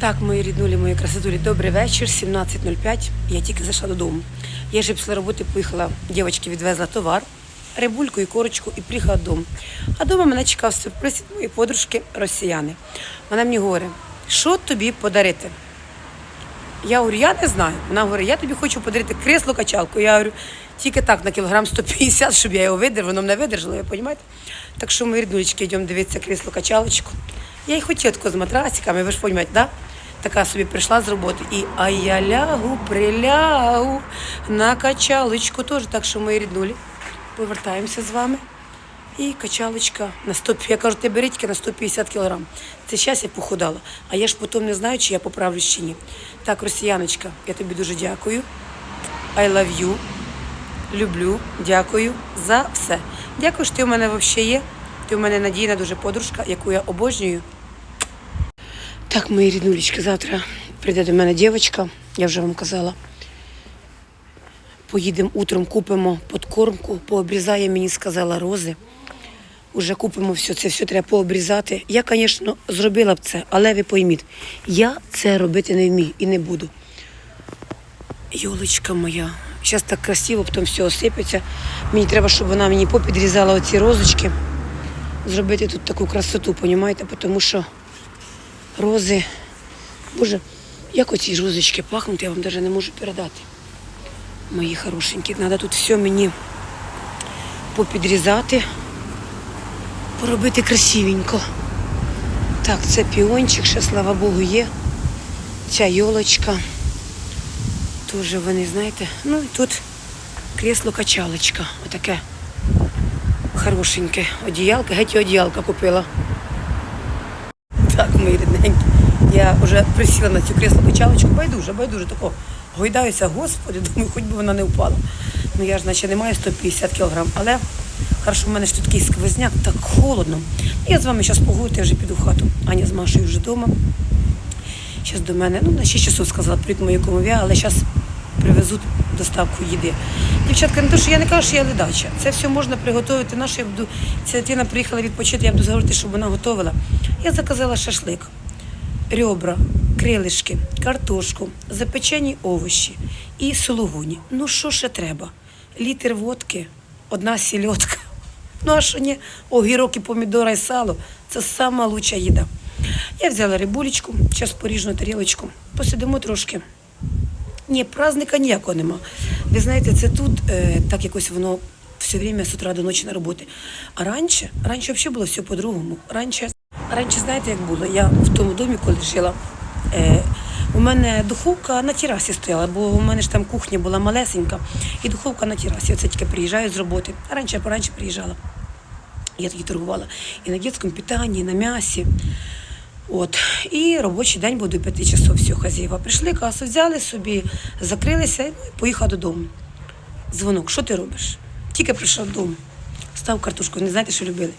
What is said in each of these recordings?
Так, мої ріднулі, мої красотулі, добрий вечір, 17.05. Я тільки зайшла додому. Я ще після роботи поїхала, дівчатки відвезла товар, рибульку і корочку і приїхала додому. А вдома мене чекав сюрприз від моєї подружки росіяни. Вона мені говорить, що тобі подарити? Я говорю, я не знаю. Вона говорить, я тобі хочу подарити кресло качалку. Я говорю, тільки так на кілограм 150, щоб я його видержала, воно мене видержало, ви розумієте? Так що ми ріднулечки йдемо дивитися кресло качалочку. Я й хотіла тако з матрасиками, ви ж розумієте, да? Така собі прийшла з роботи і а я лягу, прилягу на качалочку теж. Так що мої ріднулі, повертаємося з вами. І качалочка на 100, я кажу, ти беріть на 150 кілограм. Це зараз я похудала. А я ж потім не знаю, чи я поправлюсь чи ні. Так, росіяночка, я тобі дуже дякую. I love you. Люблю, дякую за все. Дякую, що ти у мене взагалі є. Ти у мене надійна дуже подружка, яку я обожнюю. Так, мої ріднулечки, завтра прийде до мене дівчинка, я вже вам казала. Поїдемо утром, купимо подкормку, пообрізає, мені сказала рози. Уже купимо все, це все треба пообрізати. Я, звісно, зробила б це, але ви пойміть, я це робити не вмію і не буду. Йолочка моя, зараз так красиво, потім все осипеться. Мені треба, щоб вона мені попідрізала оці розочки. Зробити тут таку красоту, понімаєте? Тому що рози. Боже, як оці розочки пахнуть, я вам навіть не можу передати. Мої хорошенькі. Треба тут все мені попідрізати, поробити красивенько. Так, це піончик, ще, слава Богу, є. Ця йолочка. Тоже вони, знаєте, ну і тут кресло-качалочка. Отаке хорошеньке. Одіялка, геть одіялка купила. Так, мої рідненькі. Я вже присіла на цю кресло-качалочку, байдуже, байдуже тако. Гойдаюся, господи, думаю, хоч би вона не впала. Ну я ж наче не маю 150 кілограм, але хорошо, в мене ж тут такий сквозняк, так холодно. Я з вами зараз погодую, я вже піду в хату. Аня з Машею вже вдома. Зараз до мене, ну на 6 часов сказала, прийти мою комов'я, але зараз привезуть доставку їди. Дівчатка, не то, що я не кажу, що я ледача. Це все можна приготувати. Нашу я буду, ця дитина приїхала відпочити, я буду говорити, щоб вона готувала. Я заказала шашлик, ребра, крилишки, картошку, запечені овочі і сулугуні. Ну що ще треба? Літр водки, одна сільотка. Ну а що ні, огірок і помідора і сало це сама лучша їда. Я взяла рибулечку, зараз поріжу на тарілочку, посидимо трошки. Ні, праздника ніякого нема. Ви знаєте, це тут е, так якось воно все время з утра до ночі на роботі. А раніше, раніше взагалі було все по-другому. Раніше, раніше, знаєте, як було? Я в тому домі, коли жила, е, у мене духовка на терасі стояла, бо у мене ж там кухня була малесенька, і духовка на терасі. Оце тільки приїжджаю з роботи. А раніше я пораньше приїжджала. Я тоді торгувала і на дитячому питанні, і на м'ясі. От. І робочий день був до п'яти часов. Все, хазяєва прийшли, касу взяли собі, закрилися і поїхав додому. Дзвонок, що ти робиш? Тільки прийшов додому. Став картошку, не знаєте, що любили.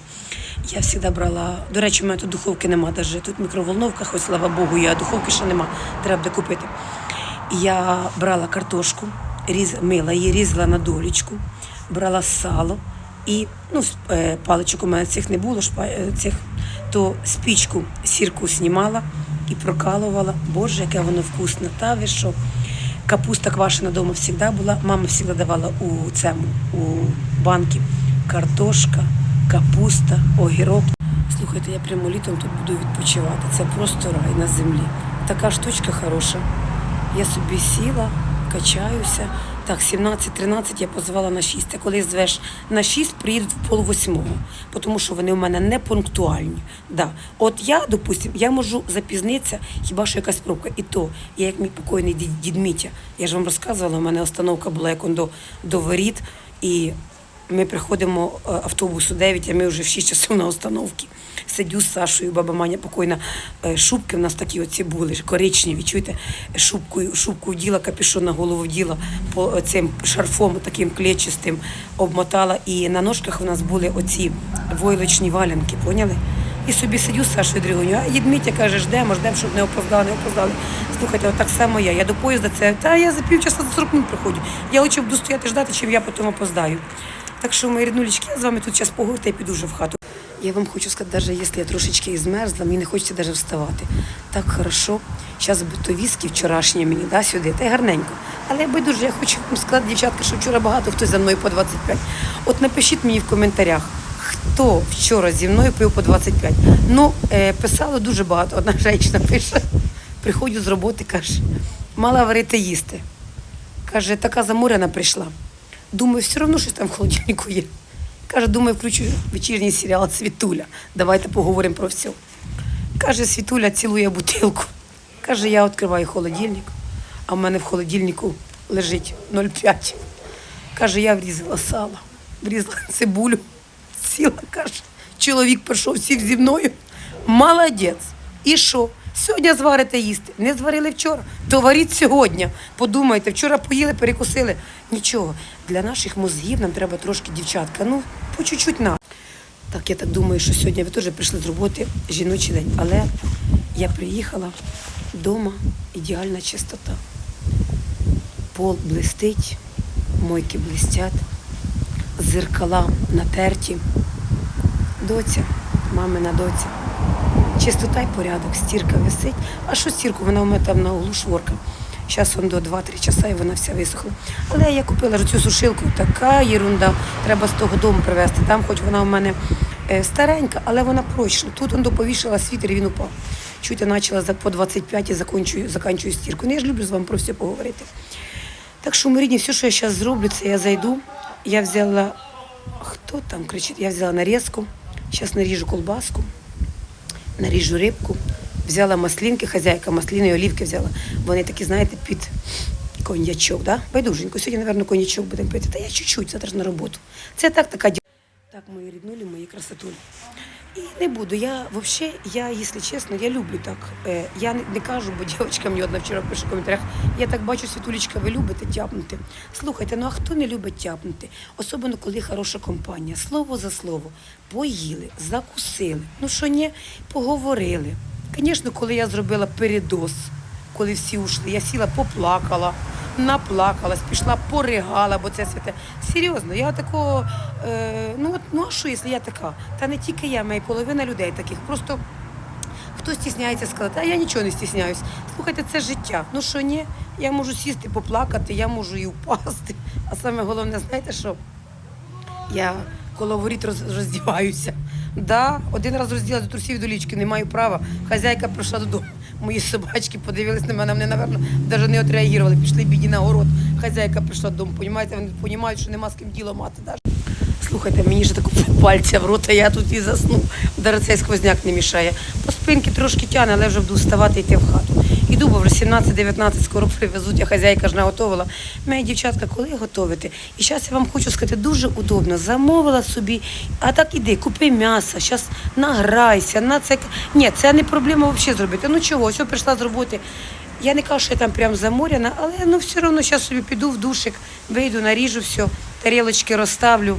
Я завжди брала, до речі, у мене тут духовки нема, навіть тут мікроволновка, хоч слава Богу, а духовки ще нема, треба буде купити. Я брала картошку, різ, мила її, різала на долічку, брала сало і ну, е, паличок у мене цих не було, е, цих, то спічку сірку знімала і прокалувала. Боже, яке воно вкусне. Та ви що? Капуста квашена вдома завжди була. Мама завжди давала у цьому, у банки. Картошка, капуста, огірок. Слухайте, я прямо літом тут буду відпочивати. Це просто рай на землі. Така штучка хороша. Я собі сіла, качаюся. Так, 17-13 я позвала на 6. А коли звеш на 6, приїдуть в пол восьмого, тому що вони у мене не пунктуальні. Да. От я, допустим, я можу запізнитися, хіба що якась пробка. І то, я як мій покойний дід, дід Мітя, я ж вам розказувала, у мене остановка була як он до, до воріт, і ми приходимо е, автобусу 9, а ми вже в 6 часов на остановці. Сидю з Сашою, баба Маня покойна. е, Шубки в нас такі оці були, коричневі, чуєте, шубкою, шубку вділа, капюшон на голову вділа по цим шарфом таким клетчастим обмотала. І на ножках у нас були оці войлочні валянки, поняли? І собі сидю з Сашою Дригоню, а дід Мітя каже, ждемо, ждемо, щоб не опоздали, не опоздали. Слухайте, отак само я. Я до поїзда це, та я за півчаса за 40 минут приходжу. Я лучше буду стояти ждати, чим я потім опоздаю. Так що, мої ріднулечки, я з вами тут зараз поговорю й піду вже в хату. Я вам хочу сказати, навіть якщо я трошечки і змерзла, мені не хочеться навіть вставати. Так хорошо. Зараз то віскі вчорашнє мені, да, сюди, та й гарненько. Але байдуже, я хочу вам сказати, дівчатка, що вчора багато хто за мною по 25. От напишіть мені в коментарях, хто вчора зі мною пив по 25. Ну, е, писало дуже багато. Одна жінка пише, приходжу з роботи, каже, мала варити їсти. Каже, така заморена прийшла. Думаю, все одно щось там в холодильнику є. Каже, думаю, включу вечірній серіал Світуля. Давайте поговоримо про все. Каже, Світуля цілує бутилку. Каже, я відкриваю холодильник, а в мене в холодильнику лежить 0,5. Каже, я врізала сало, врізала цибулю, сіла, каже. Чоловік прийшов, сів зі мною. Молодець. І що? Сьогодні зварите їсти. Не зварили вчора. То варіть сьогодні. Подумайте, вчора поїли, перекусили. Нічого. Для наших мозгів нам треба трошки дівчатка. Ну, по чуть-чуть на. Так, я так думаю, що сьогодні ви теж прийшли з роботи жіночий день. Але я приїхала вдома, ідеальна чистота. Пол блистить, мойки блистять, зеркала натерті. Доця, мамина доця. Чистота й порядок, стірка висить. А що стірку? Вона у мене там на углу шворка. Зараз он до 2-3 часа і вона вся висохла. Але я купила цю сушилку, така єрунда. Треба з того дому привезти. Там, хоч вона у мене е, старенька, але вона прочна. Тут он доповішала світер і він упав. Чуть я почала по 25 і закінчую, закінчую стірку. Ну, я ж люблю з вами про все поговорити. Так що, ми рідні, все, що я зараз зроблю, це я зайду. Я взяла. Хто там кричить? Я взяла нарізку. Зараз наріжу колбаску наріжу рибку, взяла маслинки, хазяйка маслини і олівки взяла. Вони такі, знаєте, під коньячок, да? Байдуженько. Сьогодні, напевно, коньячок будемо пити. Та я чуть-чуть, завтра на роботу. Це так така ді- Так, мої ріднулі, мої красотулі. І не буду. Я взагалі, я, якщо чесно, я люблю так. Е, я не, не кажу, бо дівчинка мені одна вчора пише в коментарях. Я так бачу, Світулечка, ви любите тяпнути. Слухайте, ну а хто не любить тяпнути? Особливо, коли хороша компанія. Слово за слово. Поїли, закусили. Ну що ні, поговорили. Звісно, коли я зробила передоз, коли всі ушли, я сіла, поплакала, наплакалась, пішла, поригала, бо це святе. Серйозно, я такого, е, ну а що, якщо я така? Та не тільки я, моя половина людей таких. Просто хто стісняється сказати, а я нічого не стісняюсь. Слухайте, це життя. Ну що ні, я можу сісти, поплакати, я можу і впасти. А саме головне, знаєте що? Я коло воріт роздіваюся. Да, один раз розділа до трусів до лічки, не маю права. Хазяйка прийшла додому. Мої собачки подивились на мене, вони, напевно, навіть не відреагували, пішли біді на город. Хазяйка прийшла додому, понімаєте, вони розуміють, що нема з ким діло мати. Даже. Слухайте, мені ж таку пальця в рота, я тут і засну. Даже цей сквозняк не мішає. По спинки трошки тяне, але вже буду вставати йти в хату. Іду, бо вже 17-19 скоро привезуть, а хазяйка ж наготовила. Моя дівчатка, коли готовити? І зараз я вам хочу сказати, дуже удобно. Замовила собі, а так іди, купи м'ясо, зараз награйся, на це. Ні, це не проблема взагалі зробити. Ну чого, все прийшла з роботи. Я не кажу, що я там прям заморяна, але ну все одно зараз собі піду в душик, вийду, наріжу все, тарілочки розставлю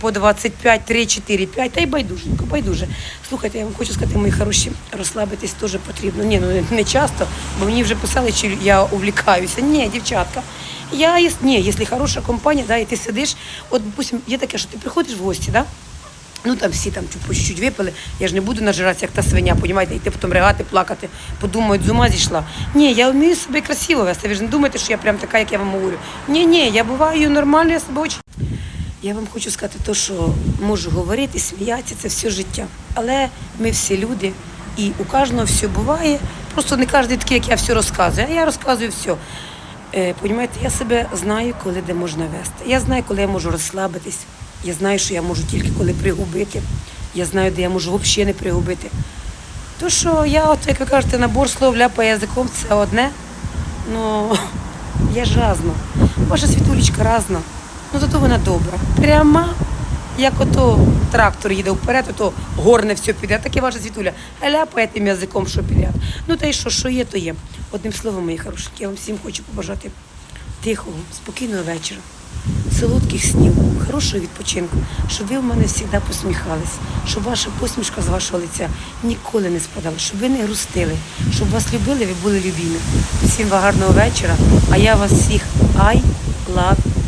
по 25, 3, 4, 5, та й байдуженько, байдуже. Слухайте, я вам хочу сказати, мої хороші, розслабитись теж потрібно. Ні, ну не- часто, бо мені вже писали, чи я увлікаюся. Ні, дівчатка. Я, ні, якщо хороша компанія, да, і ти сидиш, от, допустим, є таке, що ти приходиш в гості, да? Ну там всі там по чуть-чуть випили. Я ж не буду нажиратися, як та свиня, понімаєте, йти потім ригати, плакати, подумають, з ума зійшла. Ні, я вмію себе красиво вести. Ви ж не думаєте, що я прям така, як я вам говорю. Ні, ні, я буваю нормально, я себе очень. Я вам хочу сказати, те, що можу говорити, сміятися, це все життя. Але ми всі люди, і у кожного все буває. Просто не кожен такий, як я все розказую, а я розказую все. Е, Понімаєте, я себе знаю, коли де можна вести. Я знаю, коли я можу розслабитись. Я знаю, що я можу тільки коли пригубити. Я знаю, де я можу взагалі не пригубити. То, що я, от, як ви кажете, набор слов ляпає язиком, це одне. Ну, я ж разна. Ваша світулечка разна. Ну, зато вона добра. Пряма, як ото трактор їде вперед, ото горне все підряд. Так і ваша світуля. Ляпає тим язиком, що підряд. Ну та й що, що є, то є. Одним словом, мої хорошенькі, я вам всім хочу побажати тихого, спокійного вечора, солодких снів, хорошого відпочинку, щоб ви в мене завжди посміхались, щоб ваша посмішка з вашого лиця ніколи не спадала, щоб ви не грустили, щоб вас любили, ви були любімі. Всім вам гарного вечора, а я вас всіх I love